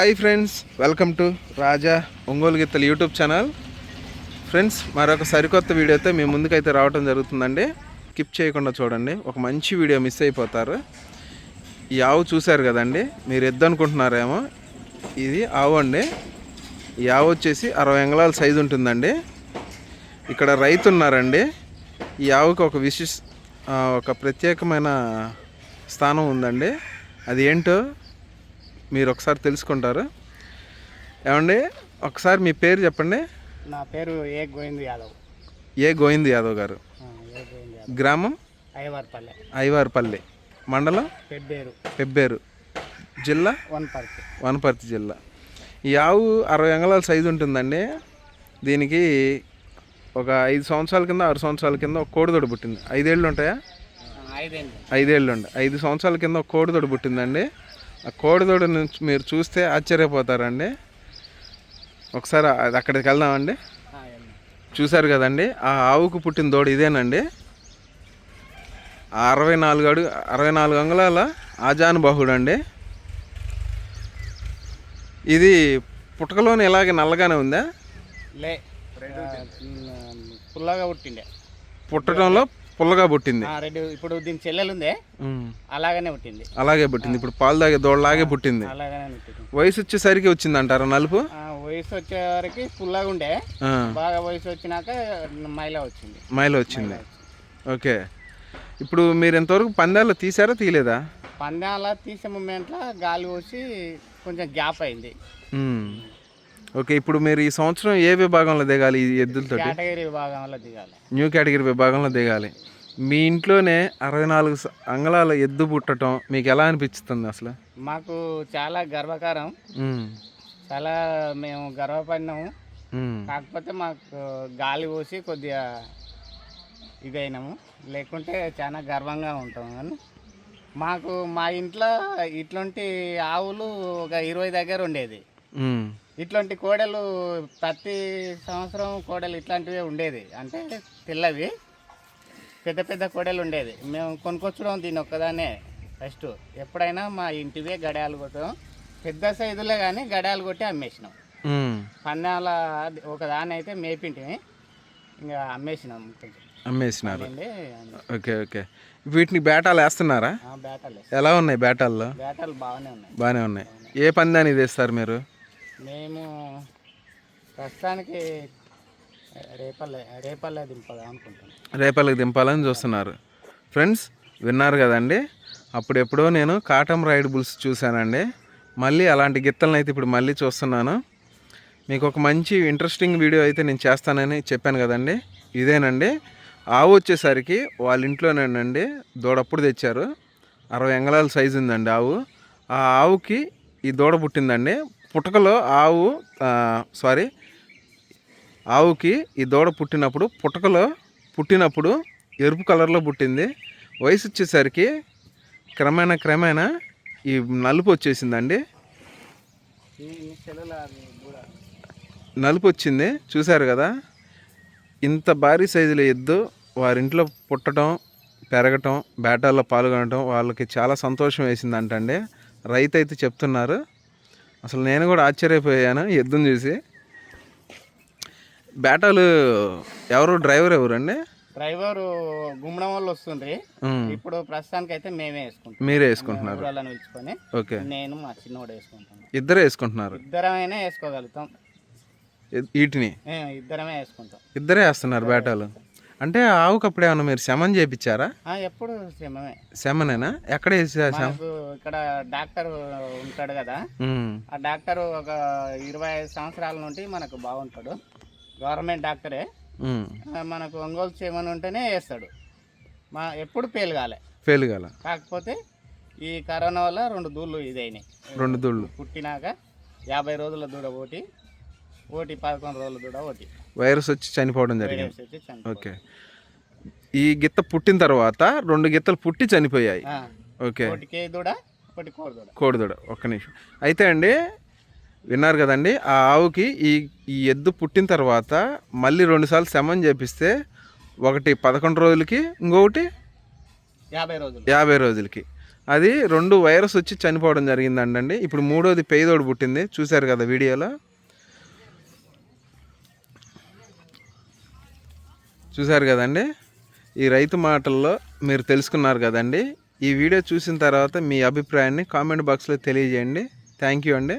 Hi friends welcome to Raja Ongole గిత్తలు YouTube channel friends మరొక సరికొత్త వీడియోతో మీ ముందుకైతే రావడం జరుగుతుందండి. స్కిప్ చేయకుండా చూడండి. ఒక మంచి వీడియో మిస్ అయిపోతారు. ఈ ఆవు చూశారు కదండి? మీరు ఎద్దు అనుకుంటున్నారేమో? ఇది ఆవు అండి. ఈ ఆవు వచ్చేసి అరవై ఎంగళాల సైజు ఉంటుందండి. ఇక్కడ రైతు ఉన్నారండి. ఈ ఆవుకి ఒక విశిష్ ఒక ప్రత్యేకమైన స్థానం ఉందండి. అది ఏంటో మీరు ఒకసారి తెలుసుకుంటారు. ఏమండి? ఒకసారి మీ పేరు చెప్పండి. నా పేరు ఏ గోవింద్ యాదవ్. ఏ గోవింద్ యాదవ్ గారు? గ్రామం? అయ్యవారిపల్లె ఐవారిపల్లి. మండలం? పెబ్బేరు. పెబ్బేరు. జిల్లా? వన్పర్తి. వనపర్తి జిల్లా. ఈ ఆవు అరవై అంగళాల సైజు ఉంటుందండి. దీనికి ఒక ఐదు సంవత్సరాల కింద ఆరు సంవత్సరాల కింద ఒక కోడిదొడ పుట్టింది. ఐదేళ్ళు ఉంటాయా? ఐదేంటి ఐదేళ్ళు ఉండి. ఐదు సంవత్సరాల కింద ఒక కోడిదొడ పుట్టిందండి. ఆ కోడిదొడ నుంచి మీరు చూస్తే ఆశ్చర్యపోతారండి. ఒకసారి అది అక్కడికి వెళ్దామండి. చూశారు కదండి ఆ ఆవుకు పుట్టిన దూడ ఇదేనండి. ఆ అరవై నాలుగు అడుగు అరవై నాలుగు అంగుళాల ఆజానుబాహుడు అండి ఇది పుట్టకలోని ఇలాగే నల్లగానే ఉందా? లే పుల్లగా పుట్టిండే. పుట్టడంలో పుల్లగా పుట్టింది. ఆ, రెడ్డి ఇప్పుడు దీని చెల్లెలు ఉందే. అలాగనే పుట్టింది. అలాగే పుట్టింది. ఇప్పుడు పాలు తాగే దూడలాగే పుట్టింది. వయసు వచ్చేసరికి వచ్చింది అంటారా నలుపు? ఆ, వయసు వచ్చేవరకు పుల్లగా ఉండే. బాగా వయసు వచ్చినాక మైలా వచ్చింది. మైలు వచ్చింది. ఓకే. ఇప్పుడు మీరు ఇంతవరకు పందాలు తీసారా తీయలేదా? పందాల తీసే మూమెంట్లో గాలి వచ్చి కొంచెం గ్యాప్ అయింది. ఓకే ఇప్పుడు మీరు ఈ సంవత్సరం ఏ విభాగంలో దిగాలి ఈ ఎద్దులతోటి? కేటగిరీ విభాగంలో దిగాలి. న్యూ కేటగిరీ విభాగంలో దిగాలి. మీ ఇంట్లోనే అరవై నాలుగు అంగళాల ఎద్దు పుట్టడం మీకు ఎలా అనిపిస్తుంది అసలు? మాకు చాలా గర్వకారం. చాలా మేము గర్వపడినాము. కాకపోతే మాకు గాలి పోసి కొద్దిగా ఇదైనాము. లేకుంటే చాలా గర్వంగా ఉంటాం కానీ మాకు మా ఇంట్లో ఇట్లాంటి ఆవులు ఒక ఇరవై దగ్గర ఉండేది. ఇట్లాంటి కోడలు ప్రతి సంవత్సరం కోడలు ఇట్లాంటివే ఉండేది. అంటే తెల్లవి పెద్ద పెద్ద కోడలు ఉండేది. మేము కొనుక్కొచ్చడం దీని ఒక్కదానే ఫస్ట్. ఎప్పుడైనా మా ఇంటివే గడియాలు కొట్టాం పెద్ద సైజులే కానీ గడియాలు కొట్టి అమ్మేసినాం. పన్నాల ఒక దాని అయితే మేపింటివి ఇంకా అమ్మేసినాం అమ్మేసినారు. Okay okay. వీటిని బేటాలు వేస్తున్నారా? బేటలు ఎలా ఉన్నాయి బేటాల్లో బేటలు బాగానే ఉన్నాయి. బాగానే ఉన్నాయి. ఏ పందాన్ని తెస్తారు మీరు? మేము ప్రస్తుతానికి రేపల్లె రేపల్లె దింపాలి అనుకుంటున్నాం. రేపలకి దింపాలని చూస్తున్నారు. ఫ్రెండ్స్ విన్నారు కదండి? అప్పుడు ఎప్పుడో నేను కాటం రైడ్ బుల్స్ చూశానండి. మళ్ళీ అలాంటి గిత్తలను అయితే ఇప్పుడు మళ్ళీ చూస్తున్నాను. మీకు ఒక మంచి ఇంట్రెస్టింగ్ వీడియో అయితే నేను చేస్తానని చెప్పాను కదండి. ఇదేనండి. ఆవు వచ్చేసరికి వాళ్ళ ఇంట్లోనేనండి. దూడప్పుడు తెచ్చారు. అరవై అంగళాల సైజు ఉందండి ఆవు. ఆ ఆవుకి ఈ దూడ పుట్టిందండి. పుటకలో ఆవు సారీ ఆవుకి ఈ దూడ పుట్టినప్పుడు పుటకలో పుట్టినప్పుడు ఎరుపు కలర్లో పుట్టింది. వయసు వచ్చేసరికి క్రమేణా క్రమేణా ఈ నలుపు వచ్చేసిందండి. నలుపు వచ్చింది చూశారు కదా? ఇంత భారీ సైజులో ఎద్దు వారింట్లో పుట్టడం పెరగటం బేటాల్లో పాల్గొనడం వాళ్ళకి చాలా సంతోషం వేసిందంటండి. రైతు అయితే చెప్తున్నారు అసలు నేను కూడా ఆశ్చర్యపోయాను ఎద్దును చూసి. బేటాలు ఎవరు? డ్రైవర్ ఎవరండి డ్రైవర్ గుమ్మడం వల్ల వస్తుంది ఇప్పుడు ప్రస్తుతానికి అయితే మేమే వేసుకుంటాం మీరే వేసుకుంటున్నారు. పిలుచుకొని ఓకే. నేను మా చిన్నోడు వేసుకుంటాను ఇద్దరే వేసుకుంటున్నారు? ఇద్దరమైనా వేసుకోగలుగుతాం. వీటిని? ఇద్దరమే వేసుకుంటాం. ఇద్దరే వేస్తున్నారు బేటాలు అంటే ఆవుకు అప్పుడు ఏమన్నా మీరు శమన్ చేయించారా ఎప్పుడు శ్రమమే శమనేనా? ఎక్కడ ఇక్కడ డాక్టర్ ఉంటాడు కదా. ఆ డాక్టర్ ఒక ఇరవై ఐదు సంవత్సరాల నుండి మనకు బాగుంటాడు. గవర్నమెంట్ డాక్టరే. మనకు ఒంగోలు చేయమని ఉంటేనే వేస్తాడు. మా ఎప్పుడు పేలు కాలే ఫెయిల్ గల కాకపోతే ఈ కరోనా వల్ల రెండు దూళ్ళు ఇదైనాయి. రెండు దుళ్ళు. పుట్టినాక యాభై రోజుల దూడ ఒకటి ఒకటి పదకొండు రోజుల దూడ ఒకటి వైరస్ వచ్చి చనిపోవడం జరిగింది. ఓకే. ఈ గిత్త పుట్టిన తర్వాత రెండు గిత్తలు పుట్టి చనిపోయాయి. ఓకే. కోడిదూడ ఒక్క నిమిషం. అయితే అండి విన్నారు కదండి ఆ ఆవుకి ఈ ఈ ఎద్దు పుట్టిన తర్వాత మళ్ళీ రెండుసార్లు శమన్ చేపిస్తే ఒకటి పదకొండు రోజులకి ఇంకొకటి యాభై రోజులు. యాభై రోజులకి. అది రెండు వైరస్ వచ్చి చనిపోవడం జరిగిందండి ఇప్పుడు మూడోది పేదోడు పుట్టింది. చూశారు కదా వీడియోలో? చూశారు కదండి? ఈ రైతు మాటల్లో మీరు తెలుసుకున్నారు కదండి. ఈ వీడియో చూసిన తర్వాత మీ అభిప్రాయాన్ని కామెంట్ బాక్స్లో తెలియజేయండి. థ్యాంక్ యూ అండి.